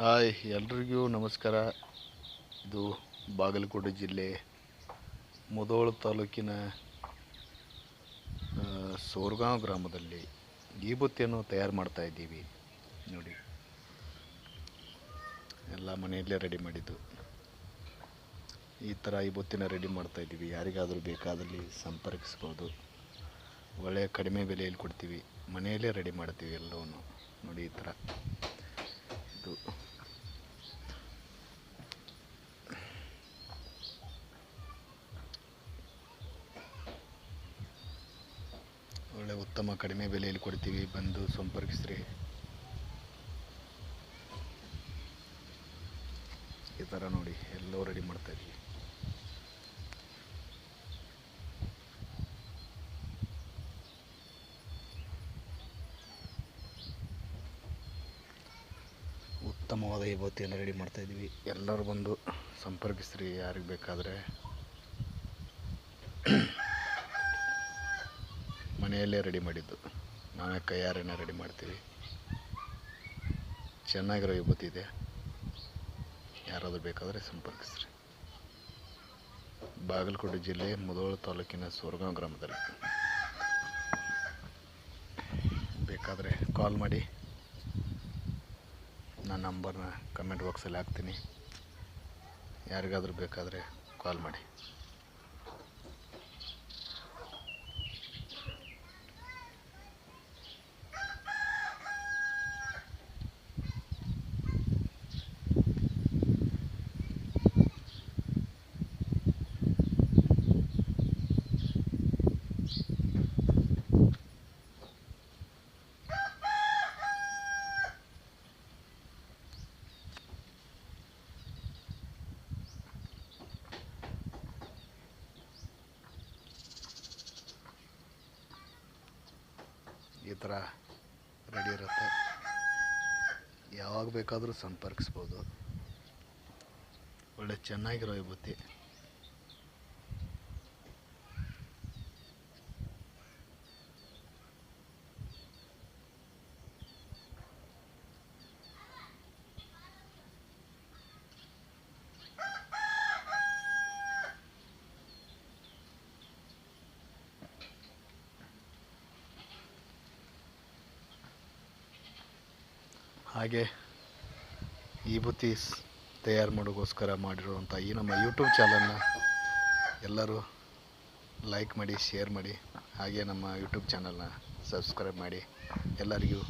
Hi, ಎಲ್ರಿಗೂ ನಮಸ್ಕಾರ. ಇದು ಬಾಗಲಕೋಟೆ ಜಿಲ್ಲೆ ಮುಧೋಳ ತಾಲೂಕಿನ ಸೋರ್ಗಾಂವ್ ಗ್ರಾಮದಲ್ಲಿ ಈ ಬುತ್ತಿಯನ್ನು ತಯಾರು ಮಾಡ್ತಾ ಇದ್ದೀವಿ. ನೋಡಿ, ಎಲ್ಲ ಮನೆಯಲ್ಲೇ ರೆಡಿ ಮಾಡಿದ್ದು. ಈ ಥರ ಈ ಬುತ್ತಿನ ರೆಡಿ ಮಾಡ್ತಾ ಇದ್ದೀವಿ. ಯಾರಿಗಾದರೂ ಬೇಕಾದಲ್ಲಿ ಸಂಪರ್ಕಿಸ್ಬೋದು. ಒಳ್ಳೆಯ ಕಡಿಮೆ ಬೆಲೆಯಲ್ಲಿ ಕೊಡ್ತೀವಿ. ಮನೆಯಲ್ಲೇ ರೆಡಿ ಮಾಡ್ತೀವಿ ಎಲ್ಲವನ್ನು. ನೋಡಿ, ಈ ಥರ ಇದು ಉತ್ತಮ ಕಡಿಮೆ ಬೆಲೆಯಲ್ಲಿ ಕೊಡ್ತೀವಿ, ಬಂದು ಸಂಪರ್ಕಿಸ್ರಿ. ಈ ಥರ ನೋಡಿ ಎಲ್ಲೋ ರೆಡಿ ಮಾಡ್ತಾ ಇದ್ವಿ ಉತ್ತಮವಾದ ಈ ರೆಡಿ ಮಾಡ್ತಾ ಇದ್ದೀವಿ. ಎಲ್ಲರೂ ಬಂದು ಸಂಪರ್ಕಿಸ್ರಿ, ಯಾರಿಗೆ ಬೇಕಾದರೆ. ಮನೆಯಲ್ಲೇ ರೆಡಿ ಮಾಡಿದ್ದು. ನಾವೇ ಕೈಯಾರೇನೆ ರೆಡಿ ಮಾಡ್ತೀವಿ. ಚೆನ್ನಾಗಿರೋ ವಿಭೂತಿ ಇದೆ. ಯಾರಾದರೂ ಬೇಕಾದರೆ ಸಂಪರ್ಕಿಸ್ರಿ. ಬಾಗಲಕೋಟೆ ಜಿಲ್ಲೆ ಮುಧೋಳ ತಾಲೂಕಿನ ಸೋರ್ಗಾಂವ್ ಗ್ರಾಮದಲ್ಲಿ. ಬೇಕಾದರೆ ಕಾಲ್ ಮಾಡಿ. ನನ್ನ ನಂಬರ್ನ ಕಮೆಂಟ್ ಬಾಕ್ಸಲ್ಲಿ ಹಾಕ್ತೀನಿ. ಯಾರಿಗಾದರೂ ಬೇಕಾದರೆ ಕಾಲ್ ಮಾಡಿ. ಥರ ರೆಡಿ ಇರುತ್ತೆ. ಯಾವಾಗ ಬೇಕಾದರೂ ಸಂಪರ್ಕಿಸ್ಬೋದು. ಒಳ್ಳೆ ಚೆನ್ನಾಗಿರೋ ವಿಭೂತಿ. ಹಾಗೆ ಈ ಬುತ್ತಿ ಸ್- ತಯಾರು ಮಾಡೋಕ್ಕೋಸ್ಕರ ಮಾಡಿರುವಂಥ ಈ ನಮ್ಮ ಯೂಟ್ಯೂಬ್ ಚಾನಲ್ನ ಎಲ್ಲರೂ ಲೈಕ್ ಮಾಡಿ, ಶೇರ್ ಮಾಡಿ, ಹಾಗೆ ನಮ್ಮ ಯೂಟ್ಯೂಬ್ ಚಾನಲ್ನ ಸಬ್ಸ್ಕ್ರೈಬ್ ಮಾಡಿ ಎಲ್ಲರಿಗೂ